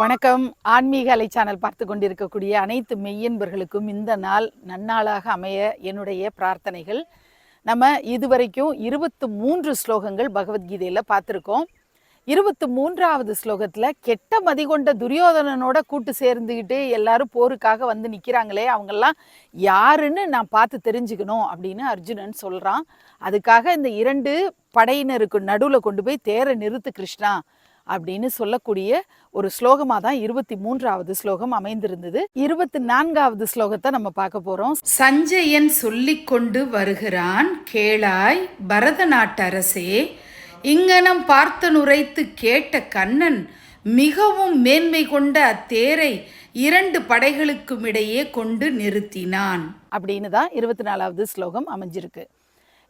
வணக்கம். ஆன்மீக அலை சேனல் பார்த்து கொண்டிருக்கக்கூடிய அனைத்து மெய்யன்பர்களுக்கும் இந்த நாள் நன்னாளாக அமைய என்னுடைய பிரார்த்தனைகள். நம்ம இதுவரைக்கும் இருபத்து மூன்று ஸ்லோகங்கள் பகவத்கீதையில் பார்த்துருக்கோம். இருபத்து மூன்றாவது ஸ்லோகத்தில் கெட்ட மதிகொண்ட துரியோதனனோட கூட்டு சேர்ந்துக்கிட்டு எல்லாரும் போருக்காக வந்து நிற்கிறாங்களே அவங்கெல்லாம் யாருன்னு நான் பார்த்து தெரிஞ்சுக்கணும் அப்படின்னு அர்ஜுனன் சொல்கிறான் அதுக்காக இந்த இரண்டு படையினருக்கு நடுவில் கொண்டு போய் தேரை நிறுத்து கிருஷ்ணா. அப்படின்னு சொல்லக்கூடிய ஒரு ஸ்லோகமாக தான் இருபத்தி மூன்றாவது ஸ்லோகம் அமைந்திருந்தது. இருபத்தி நான்காவது ஸ்லோகத்தை நம்ம பார்க்க போறோம். சஞ்சயன் சொல்லிக் கொண்டு வருகிறான் கேளாய் பரத நாட்டரசே இங்கனம் பார்த்தனுரைத்து கேட்ட கண்ணன் மிகவும் மேன்மை கொண்ட அத்தேரை இரண்டு படைகளுக்கும் இடையே கொண்டு நிறுத்தினான். அப்படின்னு தான் இருபத்தி நாலாவது ஸ்லோகம் அமைஞ்சிருக்கு.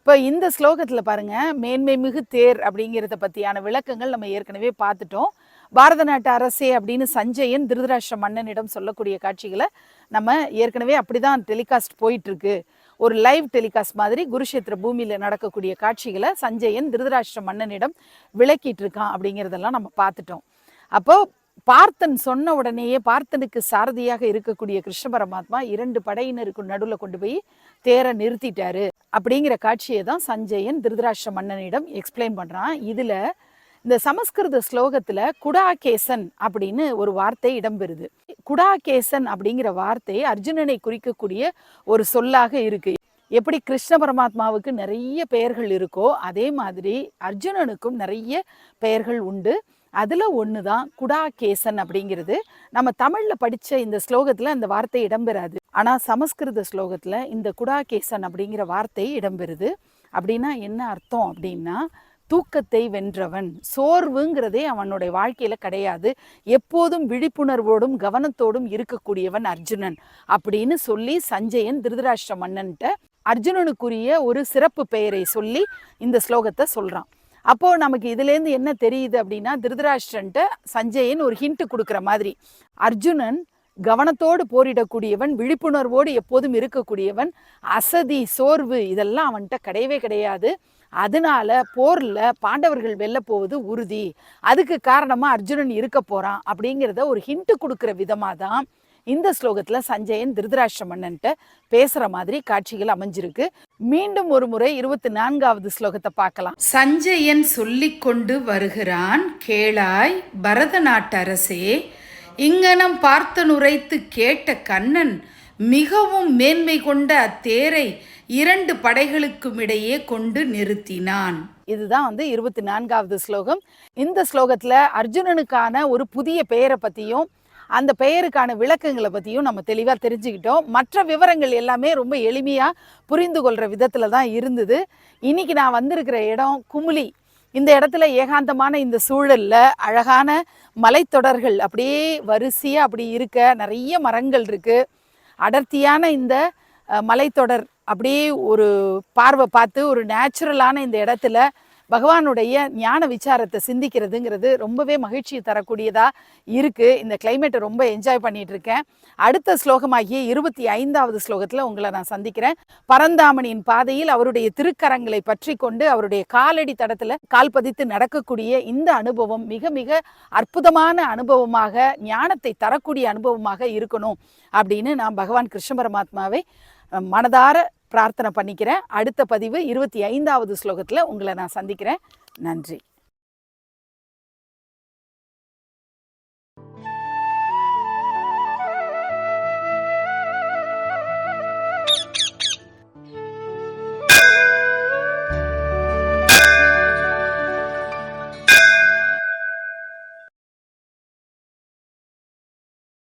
இப்போ இந்த ஸ்லோகத்தில் பாருங்க மேன்மை மிகு தேர் அப்படிங்கிறத பற்றியான விளக்கங்கள் நம்ம ஏற்கனவே பார்த்துட்டோம். பாரத நாட்டு அரசே அப்படின்னு சஞ்சயன் திருதராஷ்டிர மன்னனிடம் சொல்லக்கூடிய காட்சிகளை நம்ம ஏற்கனவே அப்படிதான் டெலிகாஸ்ட் போயிட்டு இருக்கு ஒரு லைவ் டெலிகாஸ்ட் மாதிரி குருஷேத்திர பூமியில் நடக்கக்கூடிய காட்சிகளை சஞ்சயன் திருதராஷ்டிர மன்னனிடம் விளக்கிட்டு இருக்கான் அப்படிங்கிறதெல்லாம் நம்ம பார்த்துட்டோம். அப்போ பார்த்தன் சொன்ன உடனேயே பார்த்தனுக்கு சாரதியாக இருக்கக்கூடிய கிருஷ்ண பரமாத்மா இரண்டு படையினருக்கு நடுவில் கொண்டு போய் தேரை நிறுத்திட்டாரு. அப்படிங்கிற காட்சியை தான் சஞ்சயன் திருதராஷ்டிர மன்னனிடம் எக்ஸ்பிளைன் பண்ணுறான் இதில் இந்த சமஸ்கிருத ஸ்லோகத்துல குடாகேசன் அப்படின்னு ஒரு வார்த்தை இடம்பெறுது. குடாகேசன் அப்படிங்கிற வார்த்தை அர்ஜுனனை குறிக்கக்கூடிய ஒரு சொல்லாக இருக்கு. எப்படி கிருஷ்ண பரமாத்மாவுக்கு நிறைய பெயர்கள் இருக்கோ அதே மாதிரி அர்ஜுனனுக்கும் நிறைய பெயர்கள் உண்டு. அதில் ஒன்று தான் குடாகேசன் அப்படிங்கிறது. நம்ம தமிழில் படித்த இந்த ஸ்லோகத்தில் அந்த வார்த்தை இடம்பெறாது. ஆனால் சமஸ்கிருத ஸ்லோகத்தில் இந்த குடாகேசன் அப்படிங்கிற வார்த்தை இடம்பெறுது. அப்படின்னா என்ன அர்த்தம் அப்படின்னா தூக்கத்தை வென்றவன் சோர்வுங்கிறதே அவனுடைய வாழ்க்கையில் கிடையாது. எப்போதும் விழிப்புணர்வோடும் கவனத்தோடும் இருக்கக்கூடியவன் அர்ஜுனன் அப்படின்னு சொல்லி சஞ்சயன் திருதராஷ்டிர மன்னன்ட்ட அர்ஜுனனுக்குரிய ஒரு சிறப்பு பெயரை சொல்லி இந்த ஸ்லோகத்தை சொல்கிறான் அப்போ நமக்கு இதுலேருந்து என்ன தெரியுது அப்படின்னா திருதராஷ்டிரன்ட்டு சஞ்சயன் ஒரு ஹிண்ட் கொடுக்குற மாதிரி. அர்ஜுனன் கவனத்தோடு போரிடக்கூடியவன் விழிப்புணர்வோடு எப்போதும் இருக்கக்கூடியவன் அசதி சோர்வு இதெல்லாம் அவன்கிட்ட கிடையவே கிடையாது. அதனால போர்ல பாண்டவர்கள் வெல்ல போவது உறுதி. அதுக்கு காரணமா அர்ஜுனன் இருக்க போறான் அப்படிங்கிறத ஒரு ஹிண்ட் கொடுக்குற விதமா தான் இந்த ஸ்லோகத்துல சஞ்சயன் திருதராஷ்டிர மன்னன்ட்ட பேசுற மாதிரி காட்சிகள் அமைஞ்சிருக்கு. மீண்டும் ஒரு முறை இருபத்தி நான்காவது ஸ்லோகத்தை பார்க்கலாம். சஞ்சயன் சொல்லிக் கொண்டு வருகிறான் கேளாய் பரத நாட்டரசே இங்கனம் பார்த்தனுரைத்து கேட்ட கண்ணன் மிகவும் மேன்மை கொண்ட அத்தேரை இரண்டு படைகளுக்கும் இடையே கொண்டு நிறுத்தினான். இதுதான் வந்து இருபத்தி நான்காவது ஸ்லோகம். இந்த ஸ்லோகத்துல அர்ஜுனனுக்கான ஒரு புதிய பெயரை பத்தியும் அந்த பெயருக்கான விளக்கங்களை பற்றியும் நம்ம தெளிவாக தெரிஞ்சுக்கிட்டோம். மற்ற விவரங்கள் எல்லாமே ரொம்ப எளிமையாக புரிந்து கொள்கிற விதத்தில் தான் இருந்தது. இன்னைக்கு நான் வந்திருக்கிற இடம் குமுளி. இந்த இடத்துல ஏகாந்தமான இந்த சூழலில் அழகான மலைத்தொடர்கள் அப்படியே வரிசையாக அப்படி இருக்க நிறைய மரங்கள் இருக்குது அடர்த்தியான இந்த மலைத்தொடர் அப்படியே ஒரு பார்வை பார்த்து ஒரு நேச்சுரலான இந்த இடத்துல பகவானுடைய ஞான விசாரத்தை சிந்திக்கிறதுங்கிறது ரொம்பவே மகிழ்ச்சியை தரக்கூடியதா இருக்கு. இந்த கிளைமேட்டை ரொம்ப என்ஜாய் பண்ணிட்டு இருக்கேன் அடுத்த ஸ்லோகமாகிய இருபத்தி ஐந்தாவது ஸ்லோகத்தில் உங்களை நான் சந்திக்கிறேன். பரந்தாமணியின் பாதையில் அவருடைய திருக்கரங்களை பற்றி கொண்டு அவருடைய காலடி தடத்துல கால் பதித்து நடக்கக்கூடிய இந்த அனுபவம் மிக மிக அற்புதமான அனுபவமாக ஞானத்தை தரக்கூடிய அனுபவமாக இருக்கணும் அப்படின்னு நான் பகவான் கிருஷ்ண பரமாத்மாவை மனதார பிரார்த்தனை பண்ணிக்கிறேன். அடுத்த பதிவு இருபத்தி ஐந்தாவது ஸ்லோகத்தில் உங்களை நான் சந்திக்கிறேன். நன்றி.